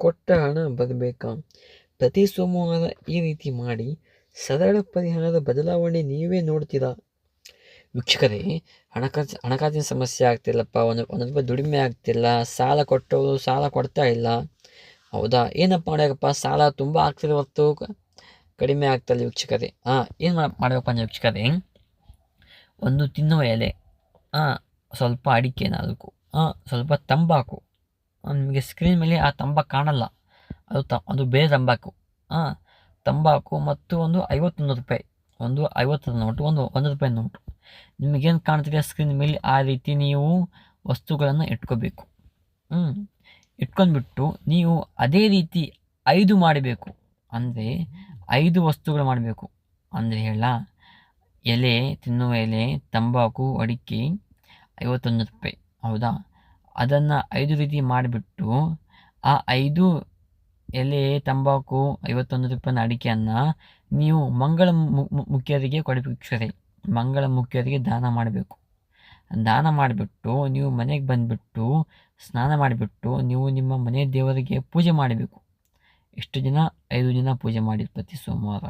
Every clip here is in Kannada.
ಕೊಟ್ಟ ಹಣ ಬರಬೇಕಾ ಪ್ರತಿ ಸೋಮವಾರ ಈ ರೀತಿ ಮಾಡಿ ಸರಳ ಪರಿಹಾರದ ಬದಲಾವಣೆ ನೀವೇ ನೋಡ್ತೀರಾ? ವೀಕ್ಷಕರೇ, ಹಣಕಾಸು, ಹಣಕಾಸಿನ ಸಮಸ್ಯೆ ಆಗ್ತಿಲ್ಲಪ್ಪ, ಒಂದು ಒಂದು ರೂಪಾಯಿ ದುಡಿಮೆ ಆಗ್ತಿಲ್ಲ, ಸಾಲ ಕೊಟ್ಟವರು ಸಾಲ ಕೊಡ್ತಾ ಇಲ್ಲ. ಹೌದಾ? ಏನಪ್ಪ ಮಾಡಬೇಕಪ್ಪ ಸಾಲ ತುಂಬ ಆಗ್ತಿರೋ ಹೊರತು ಕ- ಕಡಿಮೆ ಆಗ್ತಲ್ಲ ವೀಕ್ಷಕರೇ. ಹಾಂ ಏನು ಮಾಡಬೇಕಪ್ಪ ಅಂದರೆ ವೀಕ್ಷಕರೇ, ಒಂದು ತಿನ್ನುವ ಎಲೆ ಹಾಂ ಸ್ವಲ್ಪ ಅಡಿಕೆ ನಾಲ್ಕು ಹಾಂ ಸ್ವಲ್ಪ ತಂಬಾಕು ನಿಮಗೆ ಸ್ಕ್ರೀನ್ ಮೇಲೆ ಆ ತಂಬಾಕು ಕಾಣಲ್ಲ. ಅದು ತ, ಅದು ಬೇರೆ ತಂಬಾಕು. ಹಾಂ ತಂಬಾಕು ಮತ್ತು ಒಂದು ಐವತ್ತೊಂದು ರೂಪಾಯಿ. ಒಂದು ಐವತ್ತರ ನೋಟು ಒಂದು ಒಂದು ರೂಪಾಯಿ ನೋಟು ನಿಮಗೇನು ಕಾಣ್ತಿದೆ ಸ್ಕ್ರೀನ್ ಮೇಲೆ, ಆ ರೀತಿ ನೀವು ವಸ್ತುಗಳನ್ನು ಇಟ್ಕೋಬೇಕು. ಹ್ಞೂ ಇಟ್ಕೊಂಡ್ಬಿಟ್ಟು ನೀವು ಅದೇ ರೀತಿ ಐದು ಮಾಡಬೇಕು. ಅಂದರೆ ಐದು ವಸ್ತುಗಳು ಮಾಡಬೇಕು. ಅಂದರೆ ಹೇಳ, ಎಲೆ, ತಿನ್ನುವ ಎಲೆ, ತಂಬಾಕು, ಅಡಿಕೆ, ಐವತ್ತೊಂದು ರೂಪಾಯಿ. ಹೌದಾ? ಅದನ್ನು ಐದು ರೀತಿ ಮಾಡಿಬಿಟ್ಟು ಆ ಐದು ಎಲೆ, ತಂಬಾಕು, ಐವತ್ತೊಂದು ರೂಪಾಯಿನ ಅಡಿಕೆಯನ್ನು ನೀವು ಮಂಗಳ ಮುಖ್ಯರಿಗೆ ಕೊಡಬೇಕು ಮಂಗಳ ಮುಖ್ಯರಿಗೆ ದಾನ ಮಾಡಬೇಕು. ದಾನ ಮಾಡಿಬಿಟ್ಟು ನೀವು ಮನೆಗೆ ಬಂದುಬಿಟ್ಟು ಸ್ನಾನ ಮಾಡಿಬಿಟ್ಟು ನೀವು ನಿಮ್ಮ ಮನೆ ದೇವರಿಗೆ ಪೂಜೆ ಮಾಡಬೇಕು. ಎಷ್ಟು ದಿನ? ಐದು ದಿನ ಪೂಜೆ ಮಾಡಿ ಪ್ರತಿ ಸೋಮವಾರ.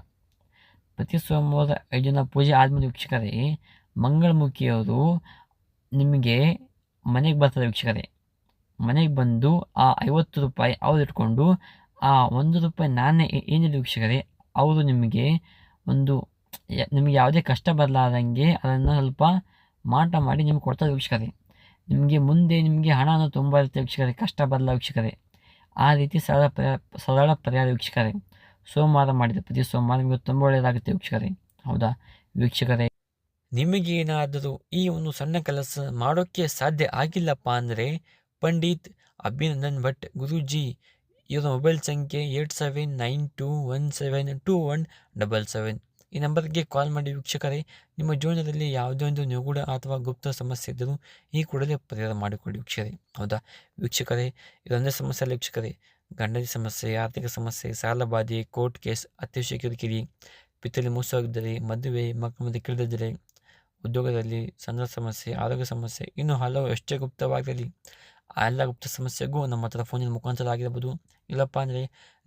ಪ್ರತಿ ಸೋಮವಾರ ಐದು ದಿನ ಪೂಜೆ ಆದಮೇಲೆ ವೀಕ್ಷಕರೇ, ಮಂಗಳಮುಖಿಯವರು ನಿಮಗೆ ಮನೆಗೆ ಬರ್ತದೆ ವೀಕ್ಷಕರೇ. ಮನೆಗೆ ಬಂದು ಆ ಐವತ್ತು ರೂಪಾಯಿ ಅವ್ರು ಇಟ್ಕೊಂಡು, ಆ ಒಂದು ರೂಪಾಯಿ ನಾನೇ ಏನಿದೆ ವೀಕ್ಷಕರೇ, ಅವರು ನಿಮಗೆ ಒಂದು ನಿಮಗೆ ಯಾವುದೇ ಕಷ್ಟ ಬರಲಾರ್ದಂಗೆ ಅದನ್ನು ಸ್ವಲ್ಪ ಮಾಟ ಮಾಡಿ ನಿಮ್ಗೆ ಕೊಡ್ತಾರೆ ವೀಕ್ಷಕರೇ. ನಿಮಗೆ ಮುಂದೆ ನಿಮಗೆ ಹಣ ಅನ್ನೋದು ತುಂಬ ಇರುತ್ತೆ ವೀಕ್ಷಕರೇ, ಕಷ್ಟ ಬರಲ್ಲ ವೀಕ್ಷಕರೇ. ಆ ರೀತಿ ಸರಳ ಪರಿಹಾರ ಸರಳ ಪರಿಹಾರ ವೀಕ್ಷಕರೇ. ಸೋಮವಾರ ಮಾಡಿದ ಪ್ರತಿ ಸೋಮವಾರ ನಿಮಗೆ ತುಂಬ ಒಳ್ಳೆಯದಾಗುತ್ತೆ ವೀಕ್ಷಕರೇ. ಹೌದಾ? ವೀಕ್ಷಕರೇ. ನಿಮಗೇನಾದರೂ ಈ ಒಂದು ಸಣ್ಣ ಕೆಲಸ ಮಾಡೋಕ್ಕೆ ಸಾಧ್ಯ ಆಗಿಲ್ಲಪ್ಪ ಅಂದರೆ ಪಂಡಿತ್ ಅಭಿನಂದನ್ ಭಟ್ ಗುರೂಜಿ. ಇವರ ಮೊಬೈಲ್ ಸಂಖ್ಯೆ eight seven nine two one seven two one double seven. ಈ ನಂಬರ್ಗೆ ಕಾಲ್ ಮಾಡಿ ವೀಕ್ಷಕರೇ, ನಿಮ್ಮ ಜೀವನದಲ್ಲಿ ಯಾವುದೇ ಒಂದು ನಿಗೂಢ ಅಥವಾ ಗುಪ್ತ ಸಮಸ್ಯೆ ಇದ್ದರೂ ಈ ಕೂಡಲೇ ಪರಿಹಾರ ಮಾಡಿಕೊಡಿ ವೀಕ್ಷಕರೇ. ಹೌದಾ? ವೀಕ್ಷಕರೇ, ಇದೊಂದೇ ಸಮಸ್ಯೆ ಅಲ್ಲ ವೀಕ್ಷಕರೇ. ಗಂಡನ ಸಮಸ್ಯೆ, ಆರ್ಥಿಕ ಸಮಸ್ಯೆ, ಸಾಲ ಬಾಧೆ, ಕೋರ್ಟ್ ಕೇಸ್ ಅತ್ಯವಶ್ಯ ಕಿರಿಕಿರಿ ಪಿತ್ತಲಿ ಮೋಸವಾಗಿದ್ದರೆ ಮದುವೆ, ಮಕ್ಕಳ ಮುಂದೆ ಕೇಳಿದರೆ ಉದ್ಯೋಗದಲ್ಲಿ ಸಂದ್ರ ಸಮಸ್ಯೆ, ಆರೋಗ್ಯ ಸಮಸ್ಯೆ, ಇನ್ನು ಹಲವು ಎಷ್ಟೇ ಗುಪ್ತವಾಗಿರಲಿ ಆ ಎಲ್ಲ ಗುಪ್ತ ಸಮಸ್ಯೆಗೂ ನಮ್ಮ ಹತ್ರ ಫೋನಿನ ಮುಖಾಂತರ ಆಗಿರ್ಬೋದು ಇಲ್ಲಪ್ಪ ಅಂದರೆ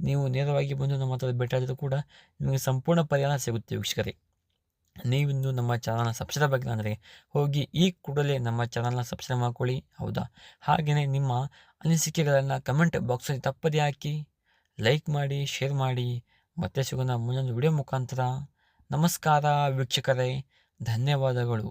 ನೀವು ನೇರವಾಗಿ ಬಂದು ನಮ್ಮ ಹತ್ರ ಭೇಟಿಯಾದರೂ ಕೂಡ ನಿಮಗೆ ಸಂಪೂರ್ಣ ಪರಿಹಾರ ಸಿಗುತ್ತೆ ವೀಕ್ಷಕರೇ. ನೀವಿಂದು ನಮ್ಮ ಚಾನಲ್ನ ಸಬ್ಸ್ಕ್ರೈಬ್ ಆಗಿಲ್ಲ ಅಂದರೆ ಹೋಗಿ ಈ ಕೂಡಲೇ ನಮ್ಮ ಚಾನಲ್ನ ಸಬ್ಸ್ಕ್ರೈಬ್ ಮಾಡ್ಕೊಳ್ಳಿ, ಹೌದಾ? ಹಾಗೆಯೇ ನಿಮ್ಮ ಅನಿಸಿಕೆಗಳನ್ನು ಕಮೆಂಟ್ ಬಾಕ್ಸಲ್ಲಿ ತಪ್ಪದೇ ಹಾಕಿ ಲೈಕ್ ಮಾಡಿ ಶೇರ್ ಮಾಡಿ. ಮತ್ತೆ ಸಿಗೋಣ ಮುಂದೊಂದು ವಿಡಿಯೋ ಮುಖಾಂತರ. ನಮಸ್ಕಾರ ವೀಕ್ಷಕರೇ. ಧನ್ಯವಾದಗಳು.